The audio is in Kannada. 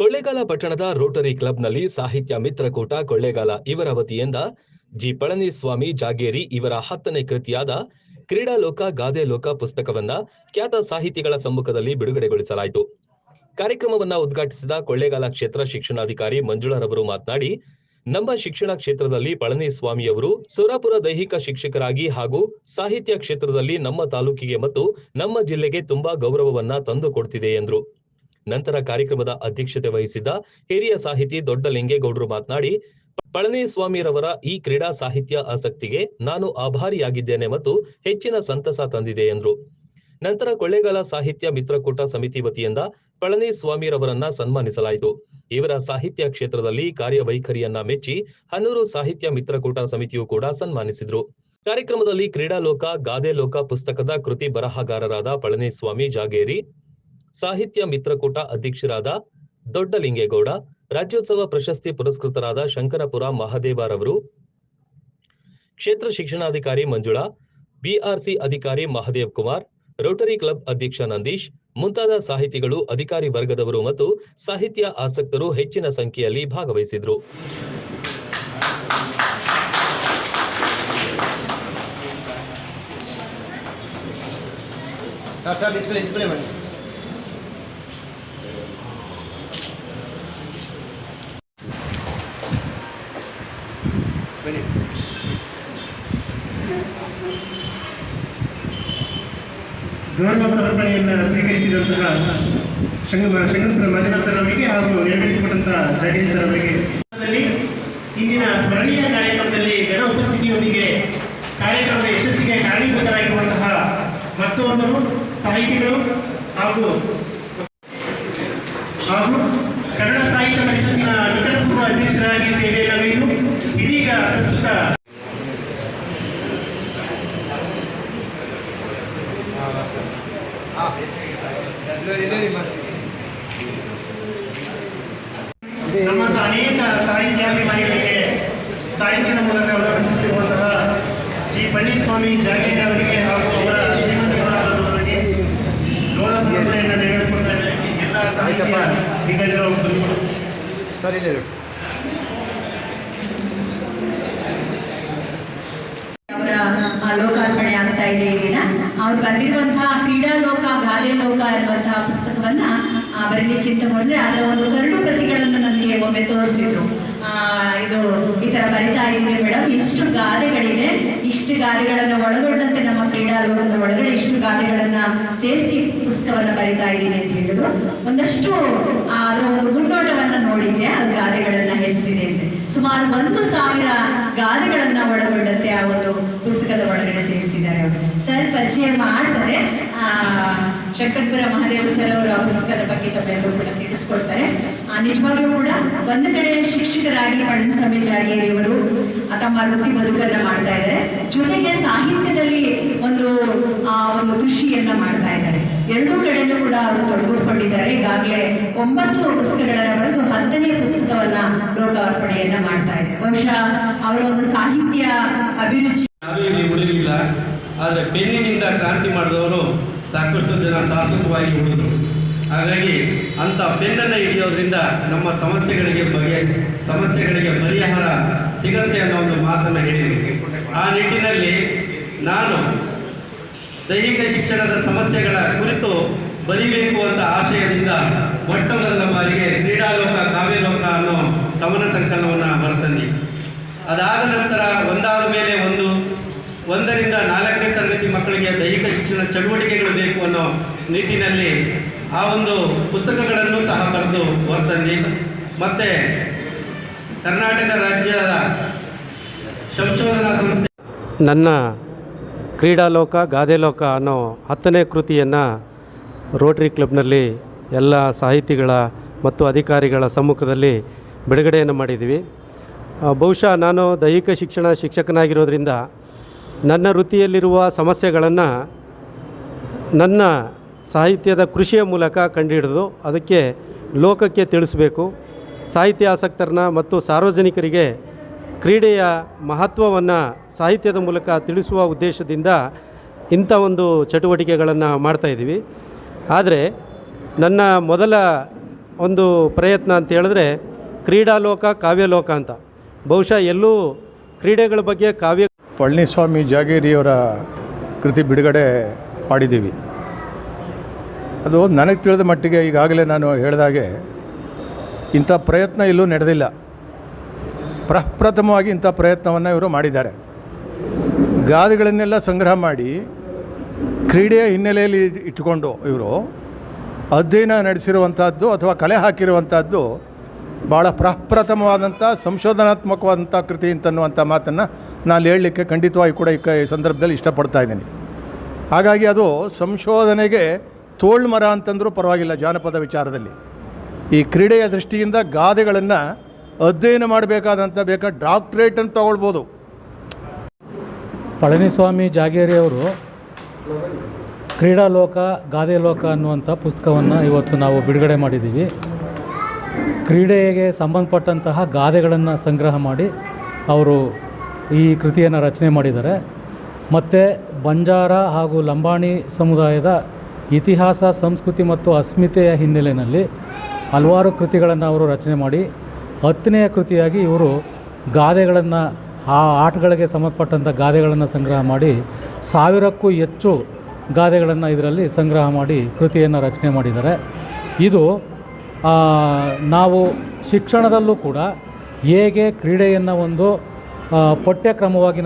ಕೊಳ್ಳೇಗಾಲ ಪಟ್ಟಣದ ರೋಟರಿ ಕ್ಲಬ್ನಲ್ಲಿ ಸಾಹಿತ್ಯ ಮಿತ್ರಕೂಟ ಕೊಳ್ಳೇಗಾಲ ಇವರ ವತಿಯಿಂದ ಜಿ. ಪಳನಿಸ್ವಾಮಿ ಜಾಗೇರಿ ಇವರ ಹತ್ತನೇ ಕೃತಿಯಾದ ಕ್ರೀಡಾಲೋಕ ಗಾದೆಲೋಕ ಪುಸ್ತಕವನ್ನ ಖ್ಯಾತ ಸಾಹಿತಿಗಳ ಸಮ್ಮುಖದಲ್ಲಿ ಬಿಡುಗಡೆಗೊಳಿಸಲಾಯಿತು. ಕಾರ್ಯಕ್ರಮವನ್ನ ಉದ್ಘಾಟಿಸಿದ ಕೊಳ್ಳೇಗಾಲ ಕ್ಷೇತ್ರ ಶಿಕ್ಷಣಾಧಿಕಾರಿ ಮಂಜುಳಾರವರು ಮಾತನಾಡಿ, ನಮ್ಮ ಶಿಕ್ಷಣ ಕ್ಷೇತ್ರದಲ್ಲಿ ಪಳನಿಸ್ವಾಮಿಯವರು ಸುರಾಪುರ ದೈಹಿಕ ಶಿಕ್ಷಕರಾಗಿ ಹಾಗೂ ಸಾಹಿತ್ಯ ಕ್ಷೇತ್ರದಲ್ಲಿ ನಮ್ಮ ತಾಲೂಕಿಗೆ ಮತ್ತು ನಮ್ಮ ಜಿಲ್ಲೆಗೆ ತುಂಬಾ ಗೌರವವನ್ನ ತಂದುಕೊಡ್ತಿದೆ ಎಂದರು. ನಂತರ ಕಾರ್ಯಕ್ರಮದ ಅಧ್ಯಕ್ಷತೆ ವಹಿಸಿದ್ದ ಹಿರಿಯ ಸಾಹಿತಿ ದೊಡ್ಡ ಲಿಂಗೇಗೌಡರು ಮಾತನಾಡಿ, ಪಳನಿಸ್ವಾಮಿರವರ ಈ ಕ್ರೀಡಾ ಸಾಹಿತ್ಯ ಆಸಕ್ತಿಗೆ ನಾನು ಆಭಾರಿಯಾಗಿದ್ದೇನೆ ಮತ್ತು ಹೆಚ್ಚಿನ ಸಂತಸ ತಂದಿದೆ ಎಂದರು. ನಂತರ ಕೊಳ್ಳೇಗಾಲ ಸಾಹಿತ್ಯ ಮಿತ್ರಕೂಟ ಸಮಿತಿ ವತಿಯಿಂದ ಪಳನಿಸ್ವಾಮಿರವರನ್ನ ಸನ್ಮಾನಿಸಲಾಯಿತು. ಇವರ ಸಾಹಿತ್ಯ ಕ್ಷೇತ್ರದಲ್ಲಿ ಕಾರ್ಯವೈಖರಿಯನ್ನ ಮೆಚ್ಚಿ ಹನ್ನೂರು ಸಾಹಿತ್ಯ ಮಿತ್ರಕೂಟ ಸಮಿತಿಯು ಕೂಡ ಸನ್ಮಾನಿಸಿದ್ರು. ಕಾರ್ಯಕ್ರಮದಲ್ಲಿ ಕ್ರೀಡಾಲೋಕ ಗಾದೆಲೋಕ ಪುಸ್ತಕದ ಕೃತಿ ಬರಹಗಾರರಾದ ಪಳನಿಸ್ವಾಮಿ ಜಾಗೇರಿ ಸಾಹಿತ್ಯ ಮಿತ್ರಕೂಟ ಅಧ್ಯಕ್ಷರಾದ ದೊಡ್ಡಲಿಂಗೇಗೌಡ, ರಾಜ್ಯೋತ್ಸವ ಪ್ರಶಸ್ತಿ ಪುರಸ್ಕೃತರಾದ ಶಂಕರಪುರ ಮಹದೇವರವರು, ಕ್ಷೇತ್ರ ಶಿಕ್ಷಣಾಧಿಕಾರಿ ಮಂಜುಳಾ, ಬಿಆರ್ಸಿ ಅಧಿಕಾರಿ ಮಹದೇವ್ ಕುಮಾರ್ ರೋಟರಿ ಕ್ಲಬ್ ಅಧ್ಯಕ್ಷ ನಂದೀಶ್, ಮುಂತಾದ ಸಾಹಿತಿಗಳು ಅಧಿಕಾರಿ ವರ್ಗದವರು ಮತ್ತು ಸಾಹಿತ್ಯ ಆಸಕ್ತರು ಹೆಚ್ಚಿನ ಸಂಖ್ಯೆಯಲ್ಲಿ ಭಾಗವಹಿಸಿದ್ರು. ಸರ್ ನಿಂತ್ಕೊಳ್ಳಿ ನಿಂತ್ಕೊಳ್ಳಿ ಬನ್ನಿ ಗೌರವ ಸಮರ್ಪಣೆಯನ್ನು ಸ್ವೀಕರಿಸಿದಂತಹ ಶಂಗ ಶಂಕರಪುರ ಮಾಧ್ಯಮ ಸರ್ ಅವರಿಗೆ ಹಾಗೂ ನೆರವೇರಿಸಿಕೊಟ್ಟಂತಹ ಜಾಗೀರ್ ಸರ್ ಅವರಿಗೆ. ಇಂದಿನ ಸ್ಮರಣೀಯ ಕಾರ್ಯಕ್ರಮದಲ್ಲಿ ಗಣ ಉಪಸ್ಥಿತಿಯೊಂದಿಗೆ ಕಾರ್ಯಕ್ರಮದ ಯಶಸ್ಸಿಗೆ ಕಾರಣೀಭೂತರಾಗಿರುವಂತಹ ಮತ್ತೊಬ್ಬರು ಸಾಹಿತಿಗಳು ಹಾಗೂ ನಮ್ಮಂತ ಅನೇಕ ಸಾಹಿತ್ಯಾಭಿಮಾನಿಗಳಿಗೆ ಸಾಹಿತ್ಯದ ಮೂಲಕ ಗೌರವಿಸುತ್ತಿರುವಂತಹ ಜಿ ಪಳನಿಸ್ವಾಮಿ ಜಾಗೇರ್ ಅವರಿಗೆ ಹಾಗೂ ಅವರ ಶ್ರೀಮಂತರಾದವರಿಗೆ ಗೌರವ ಸಮರ್ಪಣೆಯನ್ನು ನೆರವೇರಿಸಿಕೊಳ್ತಾ ಇದ್ದಾರೆ. ಎಲ್ಲ ಸಾಹಿತ್ಯ. ದಿಗ್ಗಜರು ಸರ್ ಲೋಕಾರ್ಪಣೆ ಆಗ್ತಾ ಇದೆ ಈ ದಿನ. ಅವ್ರು ಬಂದಿರುವಂತಹ ಕ್ರೀಡಾ ಲೋಕ ಗಾದೆ ಲೋಕ ಎಂಬಂತಹ ಪುಸ್ತಕವನ್ನ ಆ, ಬರೀಲಿಕ್ಕಿಂತ ಮೊದಲೇ ಅದರ ಒಂದು ಕರಡು ಪ್ರತಿಗಳನ್ನು ನನಗೆ ಒಮ್ಮೆ ತೋರಿಸಿದ್ರು. ಆ, ಇದು ಈ ತರ ಬರಿತಾ ಇದ್ದೀನಿ ಮೇಡಮ್. ಇಷ್ಟು ಗಾದೆಗಳಿದೆ. ಇಷ್ಟು ಗಾದೆಗಳನ್ನು ಒಳಗೊಂಡಂತೆ ನಮ್ಮ ಕ್ರೀಡಾ ಲೋಕದ ಒಳಗಡೆ ಇಷ್ಟು ಗಾದೆಗಳನ್ನ ಸೇರಿಸಿ ಪುಸ್ತಕವನ್ನ ಬರಿತಾ ಇದ್ದೀನಿ ಅಂತ ಹೇಳಿದ್ರು. ಒಂದಷ್ಟು ಅದರ ಒಂದು ಮುನ್ನೋಟವನ್ನ ನೋಡಿದ್ದೆ. ಅದು ಗಾದೆಗಳನ್ನ ಹೆಸರಿದೆ ಅಂತ. ಸುಮಾರು ಒಂದು ಸಾವಿರ ಗಾದೆಗಳನ್ನ ಒಳಗೊಂಡಂತೆ ಆ ಒಂದು ಪುಸ್ತಕದ ಒಳಗಡೆ ಸೇರಿಸಿದ್ದಾರೆ ಅವರು. ಸರ್ ಪರಿಚಯ ಮಾಡ್ತಾರೆ. ಆ, ಶಂಕರ್ಪುರ ಮಹಾದೇವ ಸರ್ ಅವರು ಆ ಪುಸ್ತಕದ ಬಗ್ಗೆ ತಮ್ಮೆಲ್ಲರೂ ಕೂಡ ತಿಳಿಸ್ಕೊಡ್ತಾರೆ. ಆ, ನಿಜವಾಗ್ಲೂ ಕೂಡ ಒಂದು ಕಡೆ ಶಿಕ್ಷಕರಾಗಿ ಪಳನಿಸ್ವಾಮಿ ಜಾಗೇರಿ ಅವರು ತಮ್ಮ ವೃತ್ತಿ ಬದುಕನ್ನ ಮಾಡ್ತಾ ಇದ್ದಾರೆ. ಜೊತೆಗೆ ಸಾಹಿತ್ಯದಲ್ಲಿ ಒಂದು ಆ, ಒಂದು ಕೃಷಿಯನ್ನ ಮಾಡ್ತಾ ಇದ್ದಾರೆ. ಎರಡೂ ಕಡೆನೂ ಕೂಡ ಅವರು ತೊಡಗಿಸ್ಕೊಂಡಿದ್ದಾರೆ. ಈಗಾಗಲೇ ಒಂಬತ್ತು ಪುಸ್ತಕಗಳನ್ನ ಬರೆದು ಹತ್ತನೇ ಪುಸ್ತಕವನ್ನ ಲೋಕಾರ್ಪಣೆಯನ್ನ ಮಾಡ್ತಾ ಇದ್ದಾರೆ. ಬಹುಶಃ ಅವರ ಒಂದು ಸಾಹಿತ್ಯ ಅಭಿರುಚಿ ಉಳಿಲಿಲ್ಲ ಆದರೆ ಪೆನ್ನಿನಿಂದ ಕ್ರಾಂತಿ ಮಾಡಿದವರು ಸಾಕಷ್ಟು ಜನ ಶಾಶ್ವತವಾಗಿ ಉಳಿದರು. ಹಾಗಾಗಿ ಅಂಥ ಪೆನ್ನನ್ನು ಹಿಡಿಯೋದ್ರಿಂದ ನಮ್ಮ ಸಮಸ್ಯೆಗಳಿಗೆ ಬಗೆ, ಸಮಸ್ಯೆಗಳಿಗೆ ಪರಿಹಾರ ಸಿಗತ್ತೆ ಅನ್ನೋ ಒಂದು ಮಾತನ್ನು ಹೇಳಿದರು ಆ ನಿಟ್ಟಿನಲ್ಲಿ ನಾನು ದೈಹಿಕ ಶಿಕ್ಷಣದ ಸಮಸ್ಯೆಗಳ ಕುರಿತು ಬರಿಬೇಕು ಅಂತ ಆಶಯದಿಂದ ಮೊಟ್ಟ ಮೊದಲ ಬಾರಿಗೆ ಕ್ರೀಡಾಲೋಕ, ಕಾವ್ಯಲೋಕ ಅನ್ನೋ ಕವನ ಸಂಕಲನವನ್ನು ಹೊರತಂದಿ ಅದಾದ ನಂತರ ಒಂದಾದ ಮೇಲೆ ಒಂದು, ಒಂದರಿಂದ ನಾಲ್ಕನೇ ತರಗತಿ ಮಕ್ಕಳಿಗೆ ದೈಹಿಕ ಶಿಕ್ಷಣ ಚಟುವಟಿಕೆಗಳು ಬೇಕು ಅನ್ನೋ ನಿಟ್ಟಿನಲ್ಲಿ ಆ ಒಂದು ಪುಸ್ತಕಗಳನ್ನು ಸಹ ಬರೆದು ಹೊರತಂದಿ ಮತ್ತು ಕರ್ನಾಟಕ ರಾಜ್ಯದ ಸಂಶೋಧನಾ ಸಂಸ್ಥೆ. ನನ್ನ ಕ್ರೀಡಾಲೋಕ, ಗಾದೆಲೋಕ ಅನ್ನೋ ಹತ್ತನೇ ಕೃತಿಯನ್ನು ರೋಟರಿ ಕ್ಲಬ್ನಲ್ಲಿ ಎಲ್ಲ ಸಾಹಿತಿಗಳ ಮತ್ತು ಅಧಿಕಾರಿಗಳ ಸಮ್ಮುಖದಲ್ಲಿ ಬಿಡುಗಡೆಯನ್ನು ಮಾಡಿದ್ದೀವಿ ಬಹುಶಃ ನಾನು ದೈಹಿಕ ಶಿಕ್ಷಣ ಶಿಕ್ಷಕನಾಗಿರೋದ್ರಿಂದ ನನ್ನ ವೃತ್ತಿಯಲ್ಲಿರುವ ಸಮಸ್ಯೆಗಳನ್ನು ನನ್ನ ಸಾಹಿತ್ಯದ ಕೃಷಿಯ ಮೂಲಕ ಕಂಡುಹಿಡಿದು ಅದಕ್ಕೆ ಲೋಕಕ್ಕೆ ತಿಳಿಸಬೇಕು. ಸಾಹಿತ್ಯ ಆಸಕ್ತರನ್ನ ಮತ್ತು ಸಾರ್ವಜನಿಕರಿಗೆ ಕ್ರೀಡೆಯ ಮಹತ್ವವನ್ನು ಸಾಹಿತ್ಯದ ಮೂಲಕ ತಿಳಿಸುವ ಉದ್ದೇಶದಿಂದ ಇಂಥ ಒಂದು ಚಟುವಟಿಕೆಗಳನ್ನು ಮಾಡ್ತಾಯಿದ್ದೀವಿ ಆದರೆ ನನ್ನ ಮೊದಲ ಒಂದು ಪ್ರಯತ್ನ ಅಂತ ಹೇಳಿದ್ರೆ ಕ್ರೀಡಾಲೋಕ, ಕಾವ್ಯಲೋಕ ಅಂತ. ಬಹುಶಃ ಎಲ್ಲೂ ಕ್ರೀಡೆಗಳ ಬಗ್ಗೆ ಕಾವ್ಯ ಪಳನಿಸ್ವಾಮಿ ಜಾಗೇರಿಯವರ ಕೃತಿ ಬಿಡುಗಡೆ ಮಾಡಿದ್ದೀವಿ. ಅದು ನನಗೆ ತಿಳಿದ ಮಟ್ಟಿಗೆ ಈಗಾಗಲೇ ನಾನು ಹೇಳಿದಾಗೆ ಇಂಥ ಪ್ರಯತ್ನ ಇಲ್ಲೂ ನಡೆದಿಲ್ಲ. ಪ್ರಪ್ರಥಮವಾಗಿ ಇಂಥ ಪ್ರಯತ್ನವನ್ನು ಇವರು ಮಾಡಿದ್ದಾರೆ. ಗಾದೆಗಳನ್ನೆಲ್ಲ ಸಂಗ್ರಹ ಮಾಡಿ ಕ್ರೀಡೆಯ ಹಿನ್ನೆಲೆಯಲ್ಲಿ ಇಟ್ಟುಕೊಂಡು ಇವರು ಅಧ್ಯಯನ ನಡೆಸಿರುವಂಥದ್ದು ಅಥವಾ ಕಲೆ ಹಾಕಿರುವಂಥದ್ದು ಭಾಳ ಪ್ರಪ್ರಥಮವಾದಂಥ, ಸಂಶೋಧನಾತ್ಮಕವಾದಂಥ ಕೃತಿ ಅಂತನ್ನುವಂಥ ಮಾತನ್ನು ನಾನು ಹೇಳಲಿಕ್ಕೆ ಖಂಡಿತವಾಗಿ ಕೂಡ ಈ ಸಂದರ್ಭದಲ್ಲಿ ಇಷ್ಟಪಡ್ತಾ ಇದ್ದೀನಿ. ಹಾಗಾಗಿ ಅದು ಸಂಶೋಧನೆಗೆ ತೋಳು ಮರ ಅಂತಂದರೂ ಪರವಾಗಿಲ್ಲ ಜಾನಪದ ವಿಚಾರದಲ್ಲಿ. ಈ ಕ್ರೀಡೆಯ ದೃಷ್ಟಿಯಿಂದ ಗಾದೆಗಳನ್ನು ಅಧ್ಯಯನ ಮಾಡಬೇಕಾದಂಥ ಬೇಕಾ ಅಂತ ತಗೊಳ್ಬೋದು. ಪಳನಿಸ್ವಾಮಿ ಜಾಗೇರಿಯವರು ಕ್ರೀಡಾಲೋಕ ಗಾದೆ ಲೋಕ ಅನ್ನುವಂಥ ಪುಸ್ತಕವನ್ನು ಇವತ್ತು ನಾವು ಬಿಡುಗಡೆ ಮಾಡಿದ್ದೀವಿ. ಕ್ರೀಡೆಗೆ ಸಂಬಂಧಪಟ್ಟಂತಹ ಗಾದೆಗಳನ್ನು ಸಂಗ್ರಹ ಮಾಡಿ ಅವರು ಈ ಕೃತಿಯನ್ನು ರಚನೆ ಮಾಡಿದ್ದಾರೆ. ಮತ್ತು ಬಂಜಾರ ಹಾಗೂ ಲಂಬಾಣಿ ಸಮುದಾಯದ ಇತಿಹಾಸ, ಸಂಸ್ಕೃತಿ ಮತ್ತು ಅಸ್ಮಿತೆಯ ಹಿನ್ನೆಲೆಯಲ್ಲಿ ಹಲವಾರು ಕೃತಿಗಳನ್ನು ಅವರು ರಚನೆ ಮಾಡಿ ಹತ್ತನೆಯ ಕೃತಿಯಾಗಿ ಇವರು ಗಾದೆಗಳನ್ನು, ಆ ಆಟಗಳಿಗೆ ಸಂಬಂಧಪಟ್ಟಂಥ ಗಾದೆಗಳನ್ನು ಸಂಗ್ರಹ ಮಾಡಿ ಸಾವಿರಕ್ಕೂ ಹೆಚ್ಚು ಗಾದೆಗಳನ್ನು ಇದರಲ್ಲಿ ಸಂಗ್ರಹ ಮಾಡಿ ಕೃತಿಯನ್ನು ರಚನೆ ಮಾಡಿದ್ದಾರೆ. ಇದು ನಾವು ಶಿಕ್ಷಣದಲ್ಲೂ ಕೂಡ ಹೇಗೆ ಕ್ರೀಡೆಯನ್ನು ಒಂದು ಪಠ್ಯಕ್ರಮವಾಗಿ